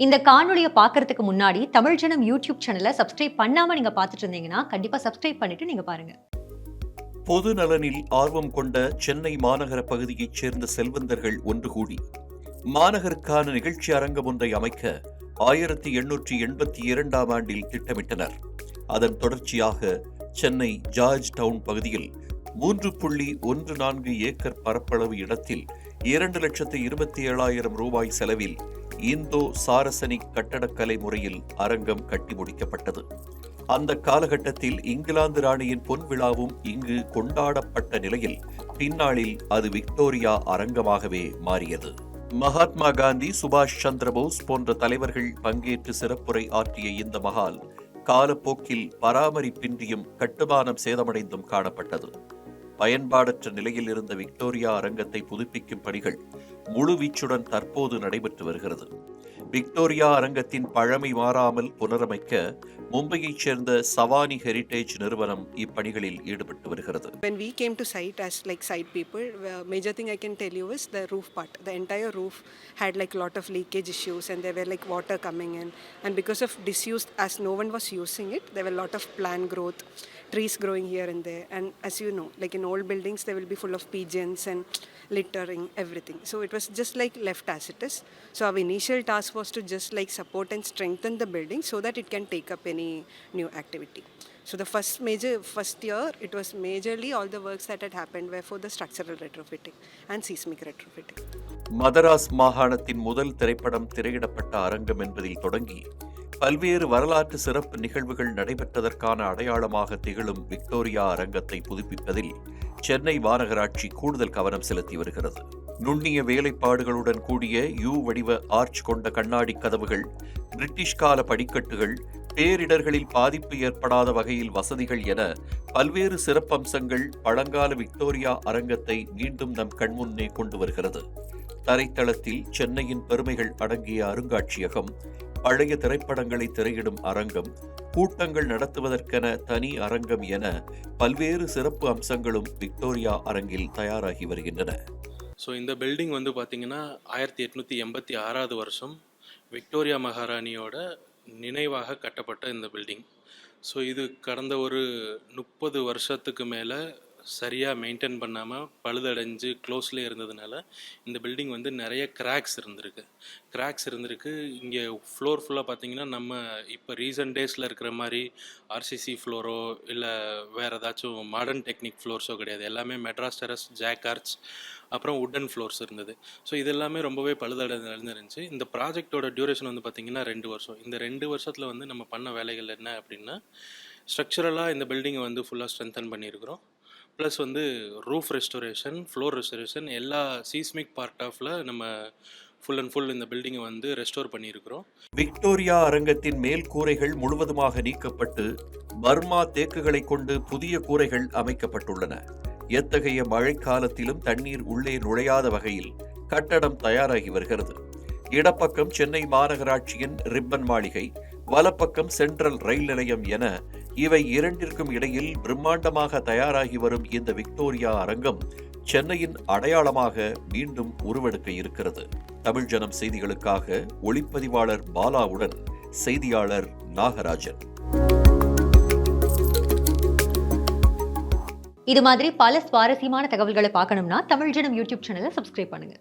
இந்த காணொலியை பார்க்கறதுக்கு முன்னாடி தமிழ் ஜனம் யூடியூப் சேனலை சப்ஸ்கிரைப் பண்ணாம நீங்க பார்த்துட்டு இருந்தீங்கன்னா கண்டிப்பா சப்ஸ்கிரைப் பண்ணிட்டு நீங்க பாருங்க. பொது நலனில் ஆர்வம் கொண்ட சென்னை மாநகர பகுதியைச் சேர்ந்த செல்வந்தர்கள் ஒன்று கூடி மாநகருக்கான நிகழ்ச்சி அரங்கம் ஒன்றை அமைக்க ஆயிரத்தி எண்ணூற்றி எண்பத்தி இரண்டாம் ஆண்டில் திட்டமிட்டனர். அதன் தொடர்ச்சியாக சென்னை ஜார்ஜ் டவுன் பகுதியில் மூன்று புள்ளி ஒன்று நான்கு ஏக்கர் பரப்பளவு இடத்தில் இரண்டு லட்சத்து இருபத்தி ஏழாயிரம் ரூபாய் செலவில் இந்தோ சாரசனிக் கட்டடக்கலை முறையில் அரங்கம் கட்டி முடிக்கப்பட்டது. அந்த காலகட்டத்தில் இங்கிலாந்து ராணியின் பொன் விழாவும் இங்கு கொண்டாடப்பட்ட நிலையில் பின்னாளில் அது விக்டோரியா அரங்கமாகவே மாறியது. மகாத்மா காந்தி சுபாஷ் சந்திரபோஸ் போன்ற தலைவர்கள் பங்கேற்று சிறப்புரை ஆற்றிய இந்த மகால் காலப்போக்கில் பராமரிப்பின்றியும் கட்டுமானம் சேதமடைந்தும் காணப்பட்டது. பயன்பாடற்ற நிலையில் இருந்த விக்டோரியா அரங்கத்தை புதுப்பிக்கும் பணிகள் முழுவீச்சுடன் தற்போது நடைபெற்று வருகிறது. விக்டோரியா அரங்கத்தின் பழமை மாறாமல் புனரமைக்க மும்பையைச் சேர்ந்த சவானி ஹெரிடேஜ் நிறுவனம் இப்பணிகளில் ஈடுபட்டு வருகிறது When we came to site as like site people, uh, major thing I can tell you is the roof part. The entire roof had like lot of leakage issues and there were like water coming in. And because of disuse, as no one was using it, there were a lot of plant growth, trees growing here and there. And as you know, like in old buildings, they will be full of pigeons and littering, everything. So it was just like left as it is. So our initial task was to just like support and strengthen the building so that it can take up any new activity. So the first major first year it was majorly all the works that had happened were for the structural retrofitting and seismic retrofitting. Madras மாகாணத்தின் முதல் திரைப்படம் திரையிடப்பட்ட அரங்கம் என்பதில் தொடங்கி பல்வேறு வரலாற்று சிறப்பு நிகழ்வுகள் நடைபெற்றதற்கான அடையாளமாக திகழும் விக்டோரியா அரங்கத்தை புதுப்பிப்பதில் சென்னை மாநகராட்சி கூடுதல் கவனம் செலுத்தி வருகிறது நுண்ணிய வேலைப்பாடுகளுடன் கூடிய யூ வடிவ ஆர்ச் கொண்ட கண்ணாடி கதவுகள் பிரிட்டிஷ் கால படிக்கட்டுகள் பேரிடர்களில் பாதிப்பு ஏற்படாத வகையில் வசதிகள் என பல்வேறு சிறப்பம்சங்கள் பழங்கால விக்டோரியா அரங்கத்தை மீண்டும் நம் கண்முன்னே கொண்டு வருகிறது. தரைத்தளத்தில் சென்னையின் பெருமைகள் அடங்கிய அருங்காட்சியகம் பழைய திரைப்படங்களை திரையிடும் அரங்கம் கூட்டங்கள் நடத்துவதற்கென தனி அரங்கம் என பல்வேறு சிறப்பு அம்சங்களும் விக்டோரியா அரங்கில் தயாராகி வருகின்றன. ஸோ இந்த பில்டிங் வந்து பார்த்தீங்கன்னா ஆயிரத்தி எட்நூற்றி எண்பத்தி ஆறாவது வருஷம் விக்டோரியா மகாராணியோட நினைவாக கட்டப்பட்ட இந்த பில்டிங் ஸோ இது கடந்த ஒரு முப்பது வருஷத்துக்கு மேலே சரியாக மெயின்டைன் பண்ணாமல் பழுதடைஞ்சு க்ளோஸ்லேயே இருந்ததுனால இந்த பில்டிங் வந்து நிறைய கிராக்ஸ் இருந்திருக்கு. கிராக்ஸ் இருந்திருக்கு. இங்கே ஃப்ளோர் ஃபுல்லாக பார்த்தீங்கன்னா நம்ம இப்போ ரீசன்ட் டேஸில் இருக்கிற மாதிரி ஆர்சிசி ஃப்ளோரோ இல்லை வேறு ஏதாச்சும் மாடர்ன் டெக்னிக் ஃப்ளோர்ஸோ கிடையாது. எல்லாமே மெட்ராஸ் டெரஸ் ஜாக் ஆர்ச் அப்புறம் உட்டன் ஃப்ளோர்ஸ் இருந்தது. ஸோ இது எல்லாமே ரொம்பவே பழுதடைந்து இருந்துச்சு இந்த ப்ராஜெக்டோட டியூரேஷன் வந்து பார்த்திங்கன்னா ரெண்டு வருஷம். இந்த ரெண்டு வருஷத்தில் வந்து நம்ம பண்ண வேலைகள் என்ன அப்படின்னா ஸ்ட்ரக்சரலாக இந்த பில்டிங்கை வந்து ஃபுல்லாக ஸ்ட்ரென்தன் பண்ணியிருக்கிறோம். ப்ளஸ் வந்து ரூஃப் ரெஸ்டோரேஷன் ஃப்ளோர் ரெஸ்டோரேஷன் எல்லா சீஸ்மிக் பார்ட் ஆஃப்ல நம்ம ஃபுல் அண்ட் ஃபுல் இந்த பில்டிங்கை வந்து ரெஸ்டோர் பண்ணியிருக்கிறோம். விக்டோரியா அரங்கத்தின் மேல் கூரைகள் முழுவதுமாக நீக்கப்பட்டு பர்மா தேக்குகளை கொண்டு புதிய கூரைகள் அமைக்கப்பட்டுள்ளன. எத்தகைய மழைக்காலத்திலும் தண்ணீர் உள்ளே நுழையாத வகையில் கட்டடம் தயாராகி வருகிறது. இடப்பக்கம் சென்னை மாநகராட்சியின் ரிப்பன் மாளிகை வலப்பக்கம் சென்ட்ரல் ரயில் நிலையம் என இவை இரண்டிற்கும் இடையில் பிரம்மாண்டமாக தயாராகி வரும் இந்த விக்டோரியா அரங்கம் சென்னையின் அடையாளமாக மீண்டும் உருவெடுக்க இருக்கிறது. தமிழ் ஜனம் செய்திகளுக்காக ஒளிப்பதிவாளர் பாலாவுடன் செய்தியாளர் நாகராஜன். இது மாதிரி பல சுவாரஸ்யமான தகவல்களை பார்க்கணும்னா தமிழ் ஜனம் யூடியூப் சேனலை சப்ஸ்கிரைப் பண்ணுங்க.